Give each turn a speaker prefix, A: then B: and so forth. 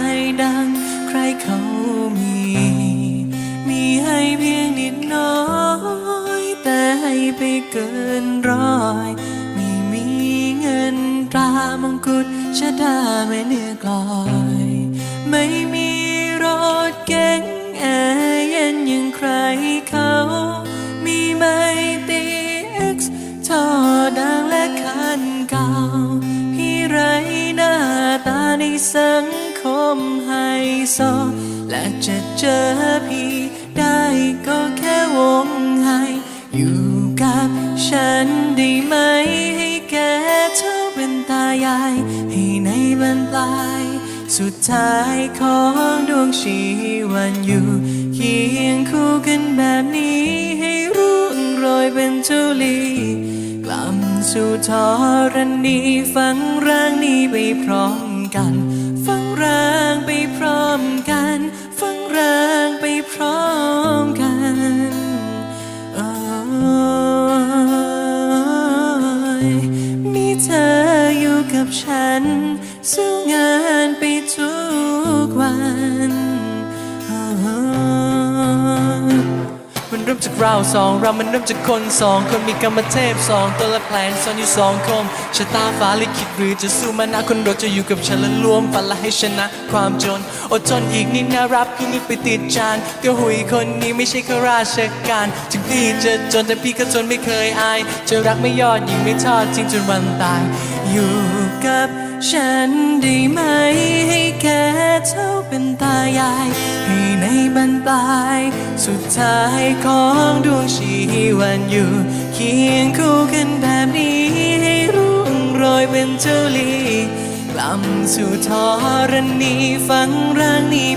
A: ายดังใครเขามี มีให้เพียงนิดน้อย แต่ให้ไปเกินร้อย ไม่มีเงินตรามงกุฎชะดาไม่เนื้อกลอย ไม่มีรถเก๋งแอร์เย็นอย่างใครเขา มีไม่ตี X ท่อดังและคันเก่าพี่ไรหน้าตาในสัง คมไฮโซและจะเจอพี่ได้ก็แค่วงไฮอยู่กับฉันได้ไหมให้แกเท่าเป็นตายาย ให้ในบรรปลาย สุดท้ายของดวงชีวันอยู่เคียงคู่กันแบบนี้ให้รุ่งโรยเป็นทุลีกลับสู่ทอรณีฟังร่างนี้ไปพร้อมกันฟัง ร่ มจากเราสองเรามันเริ่มจากคนสองคนมีกรรมเทพสองตัวละแพลนซ่อนอยู่สองคมชะตาฟ้าลิขิตหรือจะสู้มานะคนเราจะอยู่กับฉันและรวมฝันละให้ชนะความจนอดทนอีกนิดนะรับคือนึกไปติดจานก็หุยคนนี้ไม่ใช่ข้าราชการถึงพี่จะจนแต่พี่ก็ทนไม่เคยอายจะรักไม่ยอดยิ่งไม่ทอดทิ้งจนวันตายอยู่กับฉันได้ไหม เท่าเป็นตายาย ให้ในบรรปลาย สุดท้ายของดวงชีวันอยู่เคียงคู่กันแบบนี้ ให้รุ่งโรยเป็นเจ้าลีกล่ำสู่ทอรณีฝังร่างนี้